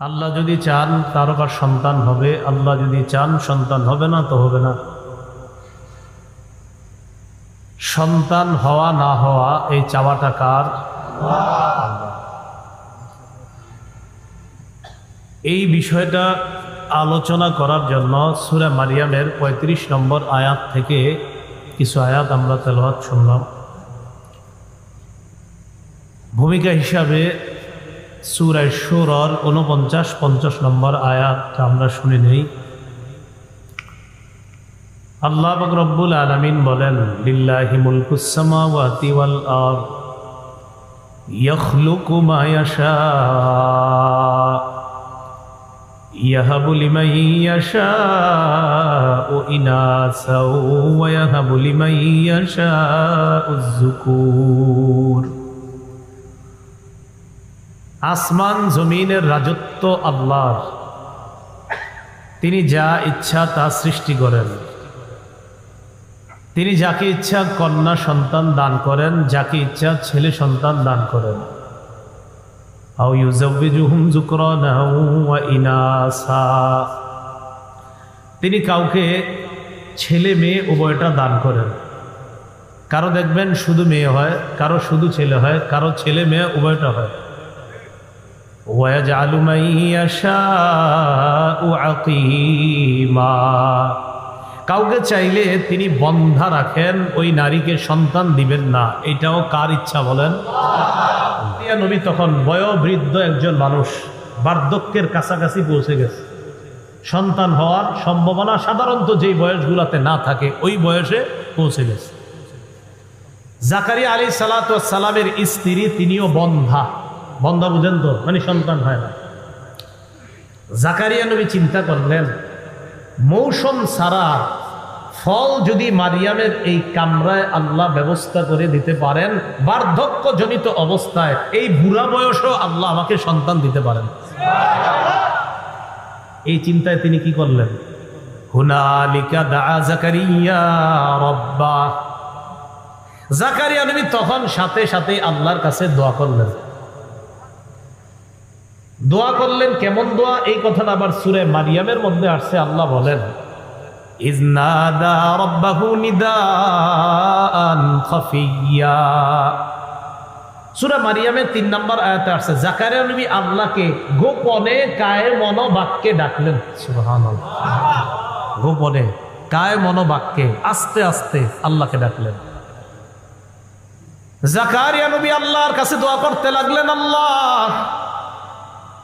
আল্লাহ যদি চান তার আবার সন্তান হবে, আল্লাহ যদি চান সন্তান হবে না, তো হবে না। সন্তান হওয়া না হওয়া, এই চাওয়াটা কার? এই বিষয়টা আলোচনা করার জন্য সুরা মারিয়ামের ৩৫ নম্বর আয়াত থেকে কিছু আয়াত আমরা তেলহাত শুনলাম। ভূমিকা হিসাবে সুরায় সুরর উনপঞ্চাশ পঞ্চাশ নম্বর আয়াতটা আমরা শুনে নেই। আল্লাহ রব্বুল আলামিন বলেন, লিল্লাহি মুলকুস সামাওয়াতি ওয়াল আরদ, ইয়াখলুকু মা ইয়াশা, ইয়াহাবু লিমান ইয়াশাউ ইনাসা ওয়া ইয়াহাবু লিমান ইয়াশাউ যুকুর আসমান জমিনের রাজত্ব আল্লাহর। তিনি যা ইচ্ছা তা সৃষ্টি করেন। তিনি যাকে ইচ্ছা কন্যা সন্তান দান করেন, যাকে ইচ্ছা ছেলে সন্তান দান করেন। তিনি কাউকে ছেলে মেয়ে উভয়টা দান করেন। কারও দেখবেন শুধু মেয়ে হয়, কারও শুধু ছেলে হয়, কারও ছেলে মেয়ে উভয়টা হয়। ويجعل من يشاء عقيما কাউকে চাইলে তিনি বন্ধা রাখেন ওই নারীকে সন্তান দিবেন না এটাও কার ইচ্ছা বলেন ইয়া নবী তখন বয়োবৃদ্ধ একজন মানুষ বার্ধক্যের কাছাকাছি পৌঁছে গেছে সন্তান হওয়ার সম্ভাবনা সাধারণত যেই বয়সগুলোতে না থাকে ওই বয়সে পৌঁছে গেছে জাকারিয়া আলী সালাতামের স্ত্রী তিনিও বন্ধা বন্ধা বুঝেন তো মানে সন্তান হয় না। জাকারিয়া নবী চিন্তা করলেন, মৌসুম সারা ফল যদি মারিয়ামের এই কামরায় আল্লাহ ব্যবস্থা করে দিতে পারেন, বার্ধক্যজনিত অবস্থায় এই বুড়া বয়সও আল্লাহ আমাকে সন্তান দিতে পারেন। এই চিন্তায় তিনি কি করলেন? জাকারিয়া নবী তখন সাথে সাথে আল্লাহর কাছে দোয়া করলেন। দোয়া করলেন, কেমন দোয়া? এই কথাটা আবার সুরে মারিয়ামের মধ্যে আসছে, আল্লাহ বলেন সূরা মারিয়ামের তিন নম্বর আয়াতে আসছে, জাকারিয়া নবী আল্লাহকে গোপনে কায়ে মনো বাক্যে ডাকলেন গোপনে কায়ে মনো বাক্যে আস্তে আস্তে আল্লাহকে ডাকলেন। জাকারিয়া নবী আল্লাহর কাছে দোয়া করতে লাগলেন, আল্লাহ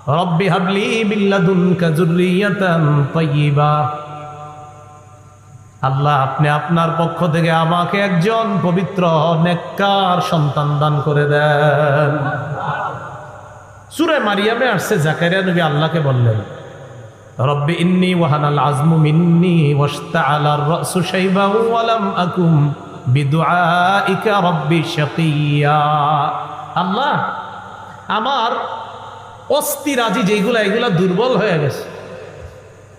রব্বি হাবলি বিল্লাদুনকা যুররিয়াতান তাইয়্যিবা আল্লাহ, আপনি আপনার পক্ষ থেকে আমাকে একজন পবিত্র, নেককার সন্তান দান করে দেন। সূরা মারিয়ামে আসছে জাকারিয়া নবী আল্লাহকে বললেন, রব্বি ইন্নী ওয়াহানাল আজমু মিন্নি ওয়াশতাআলার রাসু শাইবা ওয়া লাম আকুম বিদুআইকা রব্বি শাকিয়া। আল্লাহ, আমার অস্থি রাজি যেগুলা এগুলা দুর্বল হয়ে গেছে।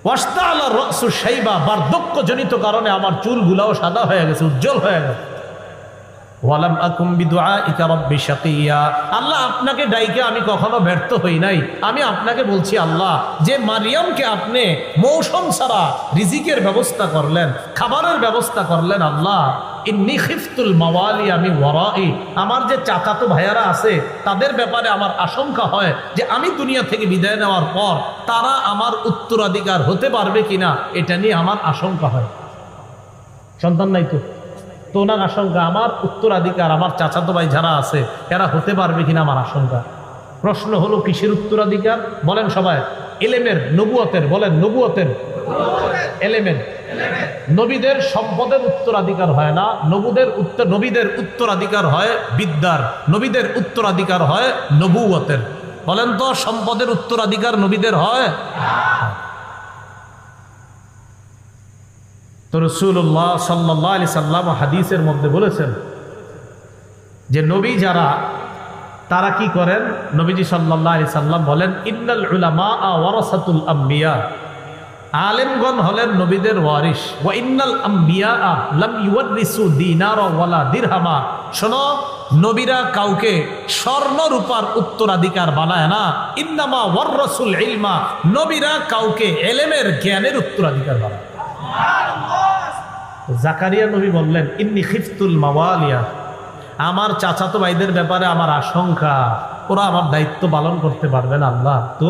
ওয়াস্তা আল্লাহ রসু সাইবা বার্ধক্যজনিত কারণে আমার চুলগুলাও সাদা হয়ে গেছে, উজ্জ্বল হয়ে গেছে। ওয়ালাম আকুম বিদুআইকা রব্বি শাকিয়া। আল্লাহ আপনাকে ডাইকে আমি কখনো ব্যর্থ হই নাই। আমি আপনাকে বলছি, আল্লাহ, যে মারিয়ামকে আপনি মৌসুম ছাড়া রিজিকের ব্যবস্থা করলেন, খাবারের ব্যবস্থা করলেন, আল্লাহ মাওয়ালি আমি আমার যে চাচাতো ভাইয়ারা আছে, তাদের ব্যাপারে আমার আশঙ্কা হয় যে আমি দুনিয়া থেকে বিদায় নেওয়ার পর তারা আমার উত্তরাধিকার হতে পারবে কিনা, এটা নিয়ে আমার আশঙ্কা হয়। সন্তান নাই তো? তো ওনার আশঙ্কা, আমার উত্তরাধিকার, আমার চাচাতো ভাই যারা আছে, এরা হতে পারবে কিনা আমার আশঙ্কা। প্রশ্ন হলো, কিসের উত্তরাধিকার? বলেন সবাই। এলেমের নবুয়তের, বলেন নবুয়তের। এলেমের। নবীদের সম্পদের উত্তরাধিকার হয় না, নবুদের উত্তর নবীদের উত্তরাধিকার হয় বিদ্যার, নবীদের উত্তরাধিকার হয় নবুয়তের। বলেন তো, সম্পদের উত্তরাধিকার নবীদের হয়? তো রসুল্লাহ সাল্লাহ আলি সাল্লাম হাদিসের মধ্যে বলেছেন যে নবী যারা, তারা কি করেন? নবীজি সাল্লাহ আলি সাল্লাম বলেন, ইন্নাল উলামা ওয়ারাসাতুল আম্বিয়া। আলেমগণ হলেন নবীদের ওয়ারিস ওয়া ইন্নাল আম্বিয়া লাম ওয়ালা দিরহামা। শোনো, নবীরা কাউকে স্বর্ণ রূপার উত্তরাধিকার বানায় না। ইন্নামা ওয়ার রসুল ইলমা। নবীরা কাউকে এলেমের জ্ঞানের উত্তরাধিকার বানায় জাকারিয়া নবী বললেন, ইন্নি খিফতুল মাওয়ালিয়া। আমার চাচাতো ভাইদের ব্যাপারে আমার আশঙ্কা। ওরা আমার দায়িত্ব পালন করতে পারবে না, আল্লাহ। তো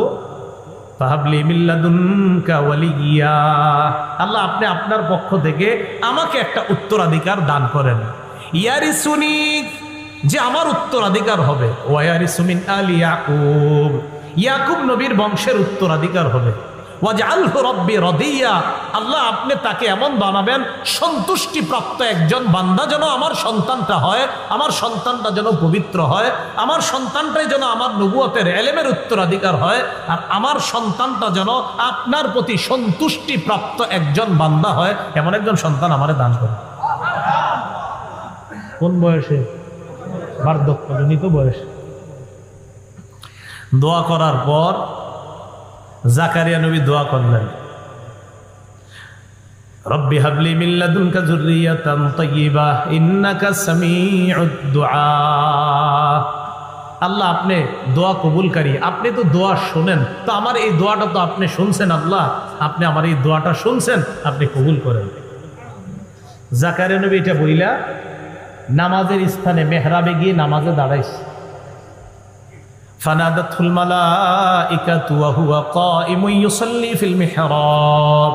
আল্লাহ আপনি আপনার পক্ষ থেকে আমাকে একটা উত্তরাধিকার দান করেন। ইয়ারি সুনি যে আমার উত্তরাধিকার হবে। ওয়ারি সুমিন আল ইয়াকুব। ইয়াকুব নবীর বংশের উত্তরাধিকার হবে। আল্লাহ আপনি তাকে এমন বানাবেন সন্তুষ্টি প্রাপ্ত একজন বান্দা যেন আমার সন্তানটা হয়, আমার সন্তানটা যেন পবিত্র হয়, আমার সন্তানটাই যেন আমার নবুয়তের এলেমের উত্তরাধিকার হয়, আর আমার সন্তানটা যেন আপনার প্রতি সন্তুষ্টি প্রাপ্ত একজন বান্দা হয়, এমন একজন সন্তান আমারে দান করে কোন বয়সে? বার্ধক্যজনিত বয়সে। দোয়া করার পর জাকারিয়া নবী দোয়া করলেন। রব্বি হাবলি মিল্লাদুনকা যুররিয়াতান তাইয়্যিবা ইন্নাকা সামিউদ দুআ। আল্লাহ আপনি দোয়া কবুলকারী, আপনি তো দোয়া শোনেন, তো আমার এই দোয়াটা তো আপনি শুনছেন আল্লাহ, আপনি আমার এই দোয়াটা শুনছেন, আপনি কবুল করেন। জাকারিয়া নবী এটা বইলা, নামাজের স্থানে মেহরাবে গিয়ে নামাজে দাঁড়াইছে। فنادته الملائكة وهو قائم يصلي في المحراب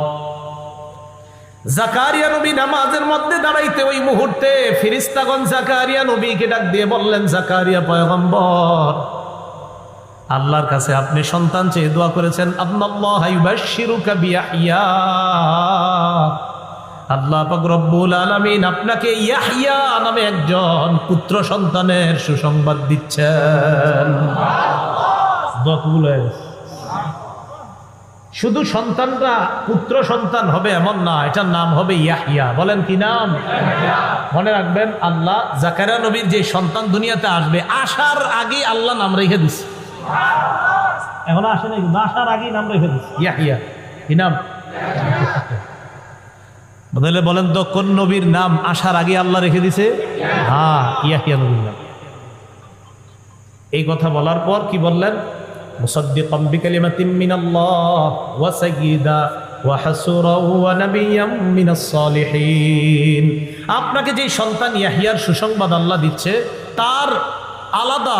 জাকারিয়া নবী নামাজের মধ্যে দাঁড়াইতে ওই মুহূর্তে ফিরিস্তাগণ জাকারিয়া নবীকে ডাক দিয়ে বললেন জাকারিয়া পয়গম্বর আল্লাহর কাছে আপনি সন্তান চেয়ে দোয়া করেছেন আল্লাহ ইউবাশশিরুকা বিয়াহইয়া আল্লাহ রব্বুল আলামিন আপনাকে ইয়াহিয়া নামে একজন পুত্র সন্তানের সুসংবাদ দিচ্ছেন। শুধু সন্তানটা পুত্র সন্তান হবে এমন না এটার নাম হবে ইয়াহিয়া বলেন কি নাম? মনে রাখবেন আল্লাহ জাকারিয়া নবীর যে সন্তান দুনিয়াতে আসবে আসার আগে আল্লাহ নাম রেখে দিচ্ছে এখন আসে নাই আসার আগেই নাম রেখে দিচ্ছে ইয়াহিয়া কি নাম? বদলে বলেন তো, কোন নবীর নাম আসার আগে আল্লাহ রেখে দিছে? হ্যাঁ ইয়াহিয়া নবীর নাম এই কথা বলার পর কি বললেন? মুসাদ্দিকাম বিকালিমাতিন মিনাল্লাহ আপনাকে যে সন্তান ইয়াহিয়ার সুসংবাদ আল্লাহ দিচ্ছে, তার আলাদা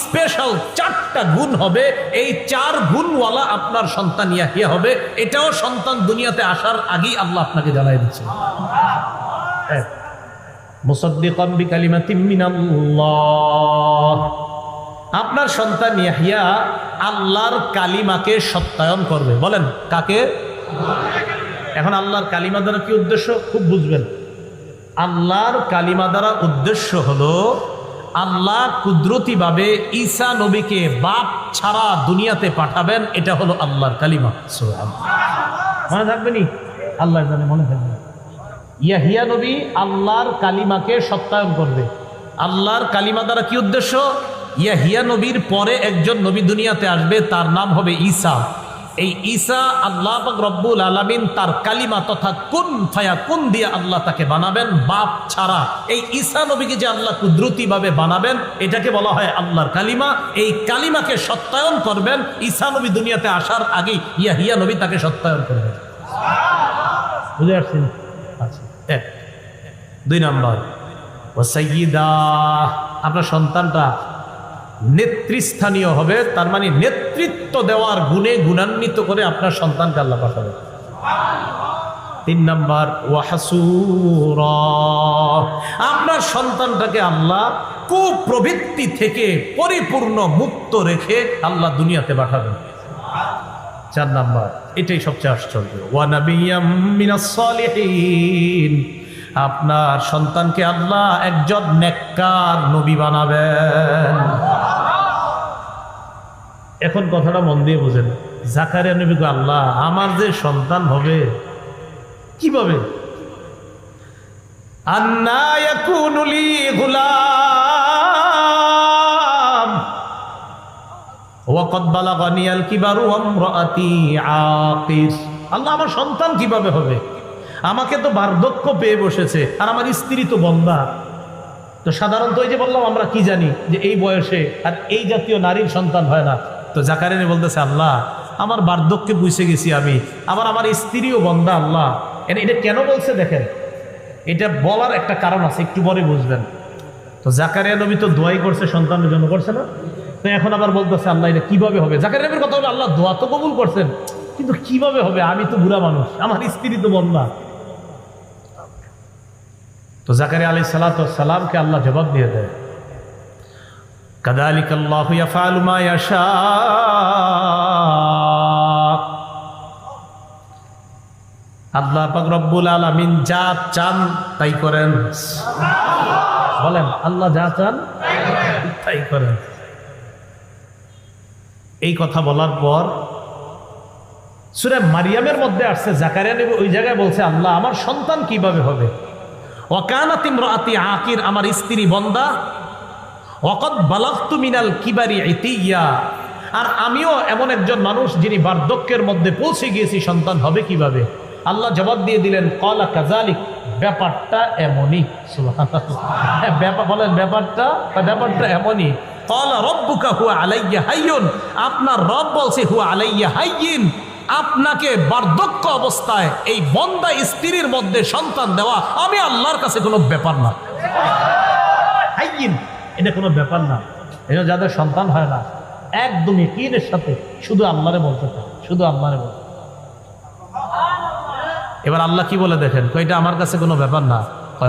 স্পেশাল চারটা গুণ হবে। এই চার গুণওয়ালা আপনার সন্তান ইয়াহিয়া হবে। এটাও সন্তান দুনিয়াতে আসার আগেই আল্লাহ আপনাকে জানাই দিচ্ছে মিনাল্লাহ। আপনার সন্তান ইয়াহিয়া আল্লাহর কালিমাকে সত্যায়ন করবে। বলেন, কাকে? এখন আল্লাহর কালিমা দ্বারা কি উদ্দেশ্য? খুব বুঝবেন। আল্লাহর কালিমা দ্বারা উদ্দেশ্য হলো আল্লাহ কুদরতিভাবে ঈসা নবীকে বাপ ছাড়া দুনিয়াতে পাঠাবেন, এটা হলো আল্লাহর কালিমা। মনে থাকবে নি? আল্লাহ জানে মনে থাকবে। ইয়াহিয়া নবী আল্লাহর কালিমাকে সত্যায়ন করবে। আল্লাহর কালিমা দ্বারা কি উদ্দেশ্য? ইয়াহিয়া নবীর পরে একজন নবী দুনিয়াতে আসবে, তার নাম হবে ঈসা। এই ঈসা আল্লাহ রব্বুল আলামিন তার কালিমা তথা কুন ফায়া কুন দিয়ে আল্লাহ তাকে বানাবেন, বাপ ছাড়া। এই ঈসা নবীকে যে আল্লাহ কুদরতিভাবে বানাবেন, এটাকে বলা হয় আল্লাহর কালিমা। এই কালিমাকে সত্যায়ন করবেন, ঈসা নবী দুনিয়াতে আসার আগে ইয়াহিয়া নবী তাকে সত্যায়ন করবেন। বুঝে আচ্ছা এক, দুই নম্বর। ও সৈয়দা আপনার সন্তানটা নেতৃস্থানীয় হবে, তার মানে নেতৃত্ব দেওয়ার গুণে গুণান্বিত করে আপনার সন্তানকে আল্লাহ পাঠাবে তিন নাম্বার, ওয়াহাসুর। আপনার সন্তানটাকে আল্লাহ কুপ্রবৃত্তি থেকে পরিপূর্ণ মুক্ত রেখে আল্লাহ দুনিয়াতে পাঠাবেন। চার নাম্বার, এটাই সবচেয়ে আশ্চর্য। ওয়ানাবিয়াম মিনাস সালিহিন। আপনার সন্তানকে আল্লাহ একজন নেককার নবী বানাবেন। এখন কথাটা মন দিয়ে বোঝেন। জাকারিয়া নবী আল্লাহ, আমার যে সন্তান হবে, কীভাবে? আল্লাহ, আমার সন্তান কীভাবে হবে? আমাকে তো বার্ধক্য পেয়ে বসেছে, আর আমার স্ত্রী তো বন্ধা তো সাধারণত ওই যে বললাম, আমরা কি জানি যে এই বয়সে আর এই জাতীয় নারীর সন্তান হয় না। তো জাকারিনী বলতেছে, আল্লাহ, আমার বার্ধক্যে বুঝে গেছি আমি। আবার আমার স্ত্রীও বন্দা, আল্লাহ। এটা কেন বলছে দেখেন? এটা বলার একটা কারণ আছে, একটু পরে বুঝবেন। তো জাকারিয়া নবী তো দোয়াই করছে সন্তানের জন্য করছে না। তো এখন আবার বলতেছে, আল্লাহ, এটা কীভাবে হবে? জাকারিয়া নবীর কথা হলো আল্লাহ, দোয়া তো কবুল করছেন, কিন্তু কীভাবে হবে? আমি তো বুড়া মানুষ, আমার স্ত্রী তো বন্দা। তো জাকারিয়া আলী সালাতামকে আল্লাহ জবাব দিয়ে দেয়। কাদালিক আল্লাহ ইয়াশা আল্লাহ পাক রব্বুল আলামিন যা চান তাই করেন বলেন আল্লাহ যা চান তাই করেন এই কথা বলার পর সুরে মারিয়ামের মধ্যে আসছে জাকারিয়া নবী ওই জায়গায় বলছে আল্লাহ আমার সন্তান কীভাবে হবে? ওয়াকানাতিম রাতি আকির আমার স্ত্রী বন্দা ওকদ বালাক্তু মিনাল কিবারি ইতিয়া। আর আমিও এমন একজন মানুষ যিনি বার্ধক্যের মধ্যে পৌঁছে গিয়েছি সন্তান হবে কীভাবে? আল্লাহ জবাব দিয়ে দিলেন কলা কাজালিক ব্যাপারটা এমনই। হ্যাঁ, ব্যাপার বলেন ব্যাপারটা ব্যাপারটা এমনই। কলা রব্বুকা হুয়া আলাইয়া হাইয়ুন। আপনার রব বলছে হুয়া আলাইয়া হাইয়িন। আপনাকে বার্ধক্য অবস্থায় এই বন্দা স্ত্রীর মধ্যে সন্তান দেওয়া আমি আল্লাহর কাছে কোনো ব্যাপার না। হাইয়িন। এটা কোনো ব্যাপার না। এটা যাদের সন্তান হয় না একদম একিনের সাথে? শুধু আল্লাহরে বলতে থাকে শুধু আল্লাহরে বলতে এবার আল্লাহ কি বলে দেখেন? এটা আমার কাছে কোনো ব্যাপার না।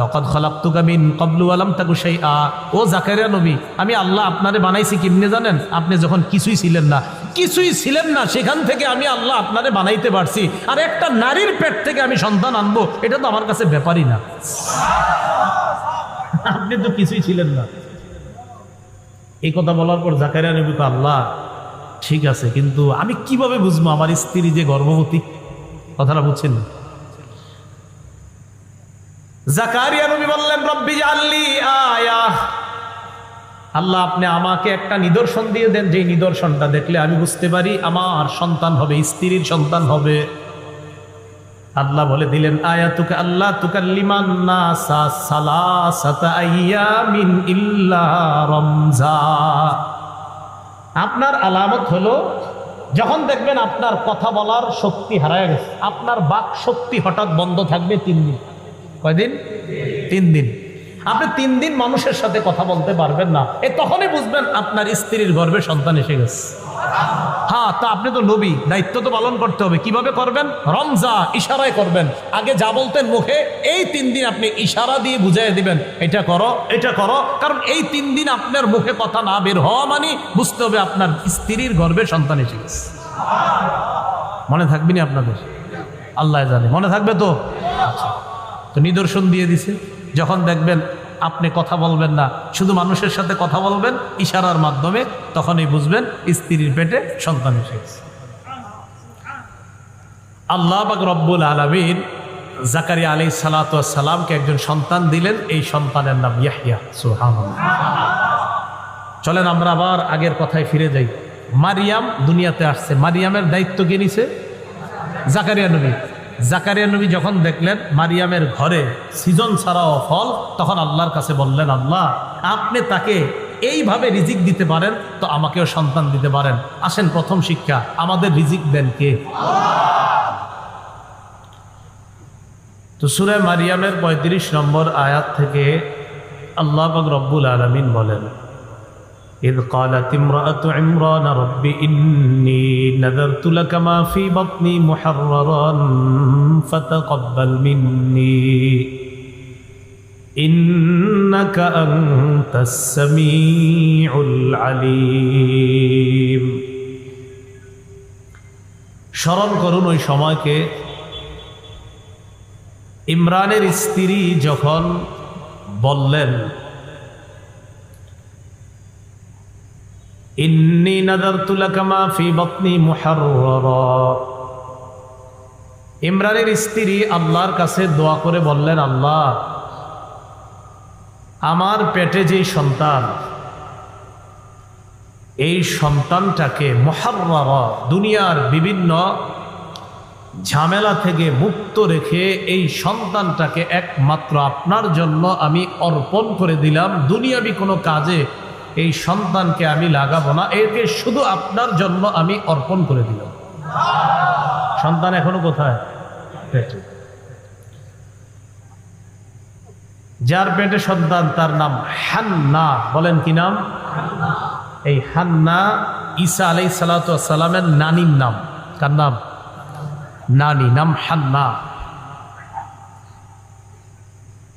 অকদ মিন কবলু আলাম তাকু সেই আ ও জাকারিয়া নবী, আমি আল্লাহ আপনারে বানাইছি কেমনে জানেন? আপনি যখন কিছুই ছিলেন না, কিছুই ছিলেন না, সেখান থেকে আমি আল্লাহ আপনারে বানাইতে পারছি। আর একটা নারীর পেট থেকে আমি সন্তান আনব, এটা তো আমার কাছে ব্যাপারই না। আপনি তো কিছুই ছিলেন না। এই কথা বলার পর জাকারিয়া নবী আল্লাহ, ঠিক আছে, কিন্তু আমি কীভাবে বুঝব আমার স্ত্রী যে গর্ভবতী? কথাটা বুঝছেন? জাকারিয়া নবী বললেন, রব্বি জাল্লি আয়া। আল্লাহ, আপনি আমাকে একটা নিদর্শন দিয়ে দেন যে নিদর্শনটা দেখলে আমি বুঝতে পারি আমার সন্তান হবে, স্ত্রীর সন্তান হবে। আল্লাহ বলে দিলেন আল্লাহ সালাসাতা আইয়ামিন ইল্লা রমজা। আপনার আলামত হলো, যখন দেখবেন আপনার কথা বলার শক্তি হারায় গেছে, আপনার বাক শক্তি হঠাৎ বন্ধ থাকবে তিন দিন। কয়দিন? তিন দিন। আপনি তিন দিন মানুষের সাথে কথা বলতে পারবেন না, এ তখনই বুঝবেন আপনার স্ত্রীর গর্ভে সন্তান এসে গেছে। তা আপনি তো নবী, দায়িত্ব তো পালন করতে হবে। কীভাবে করবেন? রমজা ইশারায় করবেন। আগে যা বলতেন মুখে, এই তিন দিন আপনি ইশারা দিয়ে বুঝাই দিবেন, এটা করো এটা করো। কারণ এই তিন দিন আপনার মুখে কথা না বের হওয়া মানে বুঝতে হবে আপনার স্ত্রীর গর্ভে সন্তান এসে গেছে। মনে থাকবে না আপনাদের? আল্লাহ জানে। মনে থাকবে তো? আচ্ছা। তো নিদর্শন দিয়ে দিছে। যখন দেখবেন আপনি কথা বলবেন না। শুধু মানুষের সাথে কথা বলবেন, ইশারার মাধ্যমে তখনই বুঝবেন স্ত্রীর পেটে সন্তান এসে গেছে। আল্লাহ বাক রব্বুল আলমিন জাকারিয়া আলী সালাতামকে একজন সন্তান দিলেন, এই সন্তানের নাম ইয়াহিয়া সুহান চলেন আমরা আবার আগের কথায় ফিরে যাই। মারিয়াম দুনিয়াতে আসছে। মারিয়ামের দায়িত্ব কে নিছে? জাকারিয়া নবী। জাকারিয়া নবী যখন দেখলেন মারিয়ামের ঘরে সিজন ছাড়াও ফল, তখন আল্লাহর কাছে বললেন, আল্লাহ, আপনি তাকে এইভাবে রিজিক দিতে পারেন, তো আমাকেও সন্তান দিতে পারেন। আসেন, প্রথম শিক্ষা, আমাদের রিজিক দেন কে? তো সুরে মারিয়ামের পঁয়ত্রিশ নম্বর আয়াত থেকে আল্লাহ রব্বুল আলমিন বলেন إذ قالت امرأة عمران رب إني نذرت لك ما في بطني محررا فتقبل مني إنك أنت السميع العليم স্মরণ করুন ওই সময়কে ইমরানের স্ত্রী যখন বললেন ইন্নি নাদারতু লাকা মা ফি বাতনি মুহাররারা। ইমরানের স্ত্রী আল্লাহর কাছে দোয়া করে বললেন, আল্লাহ, আমার পেটে যেই সন্তান, এই সন্তানটাকে মহার্রা দুনিয়ার বিভিন্ন ঝামেলা থেকে মুক্ত রেখে এই সন্তানটাকে একমাত্র আপনার জন্য আমি অর্পণ করে দিলাম। দুনিয়াবি কোনো কাজে এই সন্তানকে আমি লাগাবো না, একে শুধু আপনার জন্য আমি অর্পণ করে দিলাম। সন্তান এখনও কোথায়? যার পেটে সন্তান, তার নাম হান্না। বলেন কি নাম? এই হান্না ঈসা আলাই সালাতামের নানির নাম। কার নাম? নানি, নাম হান্না।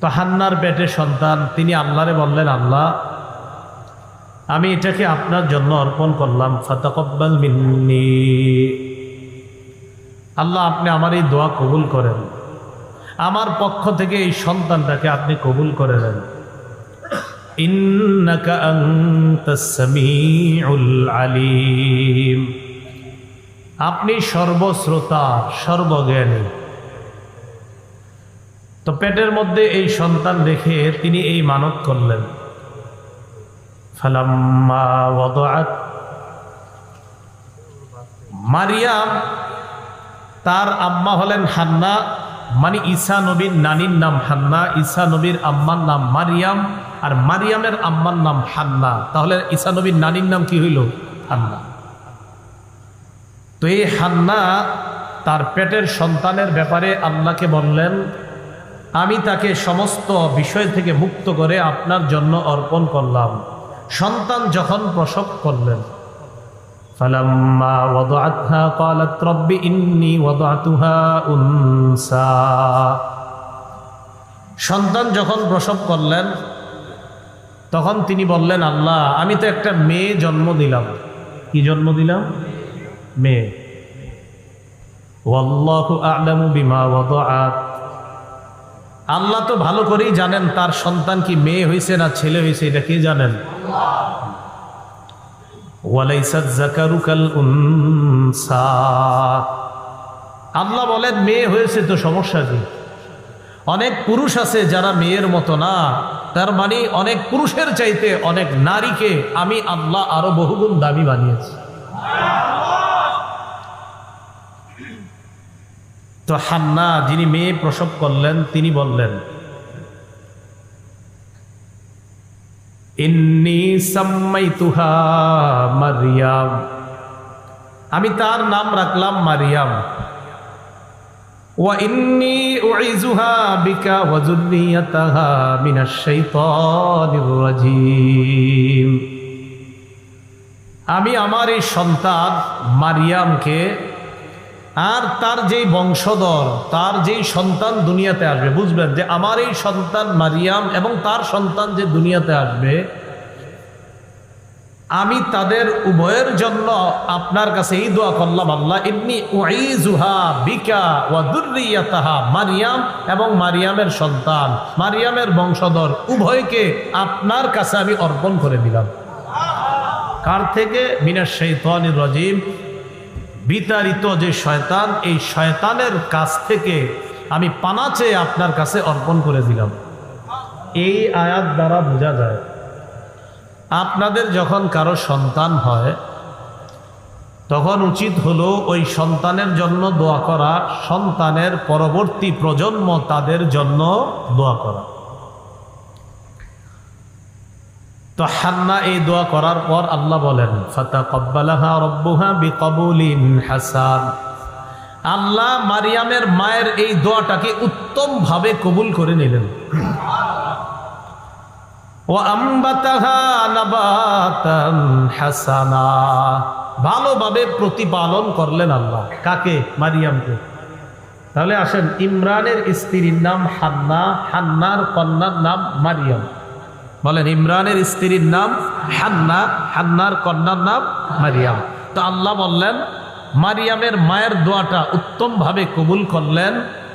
তো হান্নার পেটে সন্তান, তিনি আল্লাহরে বললেন, আল্লাহ আমি এটাকে আপনার জন্য অর্পণ করলাম। ফাতাকব্বাল মিন্নি। আল্লাহ, আপনি আমার এই দোয়া কবুল করেন। আমার পক্ষ থেকে এই সন্তানটাকে আপনি কবুল করে নেন। আলিম। আপনি সর্বশ্রোতা, সর্বজ্ঞানী। তো পেটের মধ্যে এই সন্তান রেখে তিনি এই মানত করলেন। মারিয়াম তার আম্মা হলেন হান্না মানে ঈসা নবীর নানির নাম হান্না, ঈসা নবীর আম্মার নাম মারিয়াম আর মারিয়ামের আম্মার নাম হান্না। তাহলে ঈসা নবীর নানির নাম কি হইল? হান্না। তো এই হান্না তার পেটের সন্তানের ব্যাপারে আল্লাহকে বললেন, আমি তাকে সমস্ত বিষয় থেকে মুক্ত করে আপনার জন্য অর্পণ করলাম। সন্তান যখন প্রসব করলেন সন্তান যখন প্রসব করলেন, তখন তিনি বললেন, আল্লাহ, আমি তো একটা মেয়ে জন্ম দিলাম। কি জন্ম দিলাম? মেয়ে। আল্লাহ তো ভালো করেই জানেন তার সন্তান কি মেয়ে হয়েছে না ছেলে হয়েছে এটা কে জানেন? আল্লাহ বলেন, মেয়ে হয়েছে তো সমস্যা কি? অনেক পুরুষ আছে যারা মেয়ের মতো না। তার মানে অনেক পুরুষের চাইতে অনেক নারীকে আমি আল্লাহ আরও বহুগুণ দামি বানিয়েছি। তো হান্না, যিনি মেয়ে প্রসব করলেন, তিনি বললেন ইন্নি সাম্মাইতুহা মারিয়াম। আমি তার নাম রাখলাম মারিয়াম। ওয়া ইন্নি উইজুহা বিকা ওয়া যুররিয়াতাহা মিনাশ শাইতানির রাজীম। আমি আমার এই সন্তান মারিয়ামকে আর তার যেই বংশধর, তার যেই সন্তান দুনিয়াতে আসবে, বুঝবেন যে আমার এই সন্তান মারিয়াম এবং তার সন্তান যে দুনিয়াতে আসবে, আমি তাদের উভয়ের জন্য আপনার কাছে এই দোয়া করলাম, আল্লাহ, ইন্নি উইজুহা বিকা ওয়া দুররিয়াতাহা মারিয়াম এবং মারিয়ামের সন্তান, মারিয়ামের বংশধর উভয়কে আপনার কাছে আমি অর্পণ করে দিলাম। কার থেকে? মিনাশ শাইতানির রাজিম। বিতাড়িত যে শয়তান, এই শয়তানের কাছ থেকে আমি পানা চেয়ে আপনার কাছে অর্পণ করে দিলাম। এই আয়াত দ্বারা বোঝা যায়, আপনাদের যখন কারও সন্তান হয়, তখন উচিত হলো ওই সন্তানের জন্য দোয়া করা, সন্তানের পরবর্তী প্রজন্ম তাদের জন্য দোয়া করা। তো হান্না এই দোয়া করার পর আল্লাহ বলেন আল্লাহ মারিয়ামের মায়ের এই দোয়াটাকে উত্তম ভাবে কবুল করে নিলেন। ও হাসানা। ভালোভাবে প্রতিপালন করলেন আল্লাহ। কাকে? মারিয়ামকে। তাহলে আসেন, ইমরানের স্ত্রীর নাম হান্না, হান্নার কন্যার নাম মারিয়াম। বলেন, ইমরানের স্ত্রীর নাম হান্না, হান্নার কন্যার নাম মারিয়াম। তো আল্লাহ বললেন, মারিয়ামের মায়ের দোয়াটা উত্তমভাবে কবুল করলেন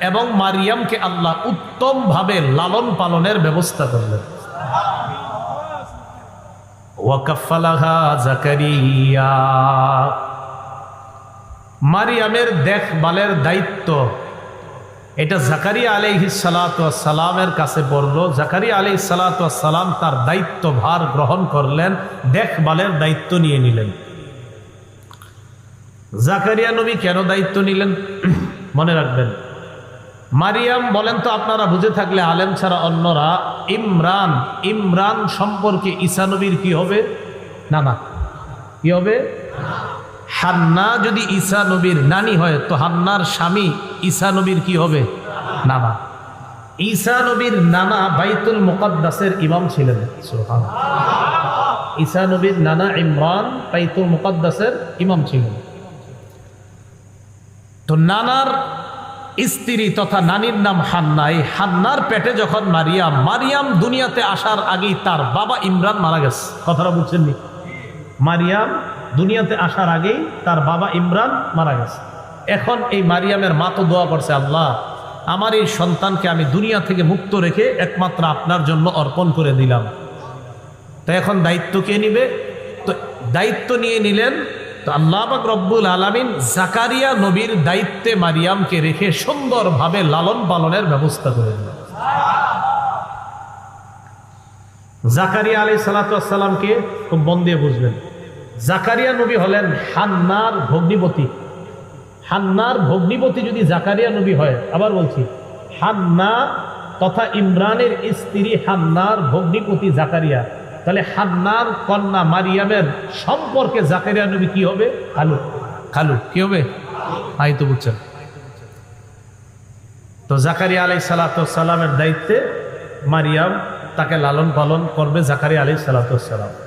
এবং মারিয়ামকে আল্লাহ উত্তমভাবে লালন পালনের ব্যবস্থা করলেন। মারিয়ামের দেখভালের দায়িত্ব এটা জাকারিয়া আলাইহি সালামের কাছে পড়ল জাকারিয়া আলাই সালাম তার দায়িত্ব ভার গ্রহণ করলেন, দেখভালের দায়িত্ব নিয়ে নিলেন। জাকারিয়া নবী কেন দায়িত্ব নিলেন? মনে রাখবেন, মারিয়াম বলেন তো, আপনারা বুঝে থাকলে আলেম ছাড়া অন্যরা, ইমরান ইমরান সম্পর্কে ঈসা নবীর কি হবে? না না। কি হবে? হান্না যদি ঈসা নবীর নানি হয়, তো হান্নার স্বামী ঈসা নবীর কি হবে? নানা। ঈসা নবীর নানা বাইতুল মুকাদ্দাসের ইমাম ছিলেন। ঈসা নবীর নানা ইমরান বাইতুল মুকাদ্দাসের ইমাম ছিলেন। তো নানার স্ত্রী তথা নানির নাম হান্না। এই হান্নার পেটে যখন মারিয়াম মারিয়াম দুনিয়াতে আসার আগেই তার বাবা ইমরান মারা গেছে। কথাটা বুঝছেননি? মারিয়াম দুনিয়াতে আসার আগেই তার বাবা ইমরান মারা গেছে। এখন এই মারিয়ামের মা তো দোয়া করছে, আল্লাহ, আমার এই সন্তানকে আমি দুনিয়া থেকে মুক্ত রেখে একমাত্র আপনার জন্য অর্পণ করে দিলাম। তো এখন দায়িত্ব কে নিবে? তো দায়িত্ব নিয়ে নিলেন, তো আল্লাহ পাক রব্বুল আলামিন জাকারিয়া নবীর দায়িত্বে মারিয়ামকে রেখে সুন্দরভাবে লালন পালনের ব্যবস্থা করে দিলেন। জাকারিয়া আলী সালাতামকে খুব মন দিয়ে বুঝবেন। জাকারিয়া নবী হলেন হান্নার ভগ্নিপতি। হান্নার ভগ্নিপতি যদি জাকারিয়া নবী হয়, আবার বলছি, হান্না তথা ইমরানের স্ত্রী হান্নার ভগ্নিপতি জাকারিয়া। তাহলে হান্নার কন্যা মারিয়ামের সম্পর্কে জাকারিয়া নবী কি হবে? খালু। খালু, কি হবে? আই তো বুঝছেন। তো জাকারিয়া আলাই সালাতামের দায়িত্বে মারিয়াম তাকে লালন পালন করবে জাকারিয়া আলাই সালাতাম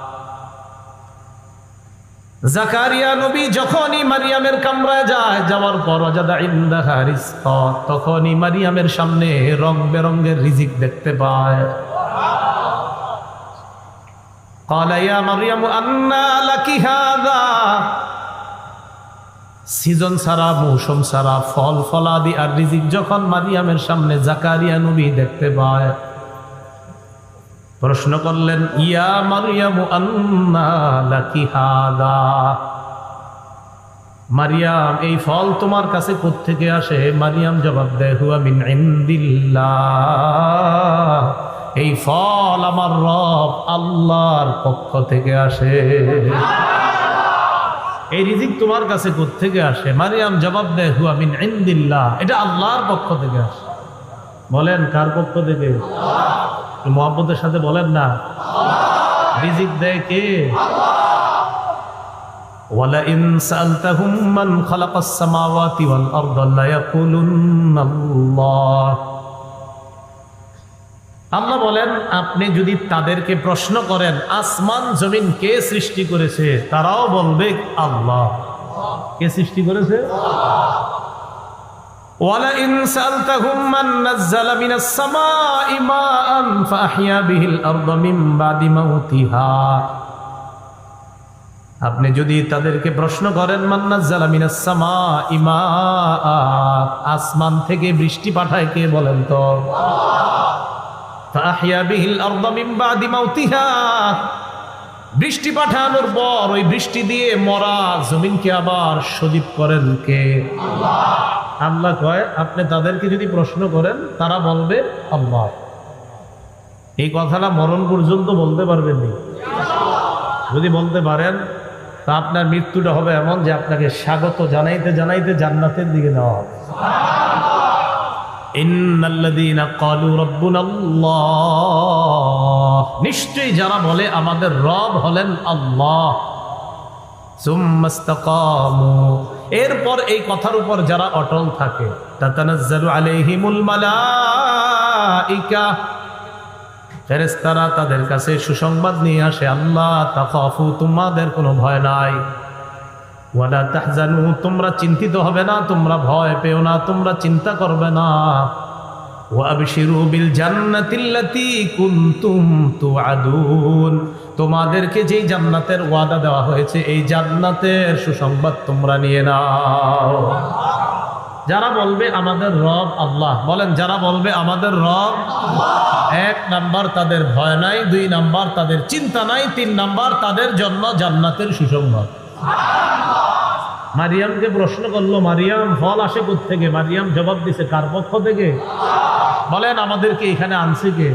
জাকারিয়া নবী যখনই মারিয়ামের কামরায় যায়, যাওয়ার পর তখনই মারিয়ামের সামনে রং বেরঙ্গের রিজিক দেখতে পায়। সিজন সারা মৌসুম সারা ফল, ফলাদি আর রিজিক যখন মারিয়ামের সামনে জাকারিয়া নবী দেখতে পায় প্রশ্ন করলেন, ইয়া মারিয়াম হাদা? মারিয়াম, এই ফল তোমার কাছে থেকে আসে? মারিয়াম জবাব দেয়, হুয়া মিন ইন্দিল্লাহ। এই ফল আমার রব আল্লাহর পক্ষ থেকে আসে। এই রিজিক তোমার কাছে থেকে আসে? মারিয়াম জবাব দেয়, হুয়া মিন ইন্দিল্লাহ। এটা আল্লাহর পক্ষ থেকে আসে। বলেন কার পক্ষ থেকে মোহাম্মদের সাথে বলেন না রিজিক দেয় কে ولئن سألتهم من خلق السماوات والأرض ليقولن الله আল্লাহ বলেন আপনি যদি তাদেরকে প্রশ্ন করেন আসমান জমিন কে সৃষ্টি করেছে তারাও বলবে আল্লাহ কে সৃষ্টি করেছে ولئن سألتهم من نزل من السماء ماء فأحيا به الأرض من بعد موتها আপনি যদি তাদেরকে প্রশ্ন করেন মান্নাজ্জালা মিনাস সামা ইমা আসমান থেকে বৃষ্টি পাঠায় কে বলেন তো ফাহিয়া বিহিল আরদা মিন বাদি মাউতিহা বৃষ্টি পাঠানোর পর ওই বৃষ্টি দিয়ে মরা জমিনকে আবার সজীব করেন কে? আল্লাহ। কয়, আপনি তাদেরকে যদি প্রশ্ন করেন, তারা বলবে আল্লাহ। এই কথাটা মরণ পর্যন্ত বলতে পারবেন নি। যদি বলতে পারেন, তা আপনার মৃত্যুটা হবে এমন যে আপনাকে স্বাগত জানাইতে জানাইতে জান্নাতের দিকে নেওয়া হবে। ইন্নাল্লাযীনা ক্বালু রাব্বুনাল্লাহ। নিশ্চয়ই যারা বলে আমাদের রব হলেন আল্লাহ। এরপর এই কথার উপর যারা অটল থাকে ফেরেস্তারা তাদের কাছে সুসংবাদ নিয়ে আসে, আল্লাহ তাকাফু তোমাদের কোনো ভয় নাই। ওয়ালা তাহজানু, তোমরা চিন্তিত হবে না, তোমরা ভয় পেও না, তোমরা চিন্তা করবে না। তোমাদেরকে যেই জান্নাতের ওয়াদা দেওয়া হয়েছে, এই জান্নাতের সুসংবাদ তোমরা নিয়ে নাও। যারা বলবে আমাদের রব আল্লাহ, বলেন যারা বলবে আমাদের রব এক নাম্বার তাদের ভয় নাই, দুই নাম্বার তাদের চিন্তা নাই, তিন নাম্বার তাদের জন্য জান্নাতের সুসংবাদ। মারিয়ামকে প্রশ্ন করল, মারিয়াম, ফল আসে থেকে মারিয়াম জবাব দিছে, কার পক্ষ থেকে? বলেন, আমাদেরকে এখানে আনছে কে?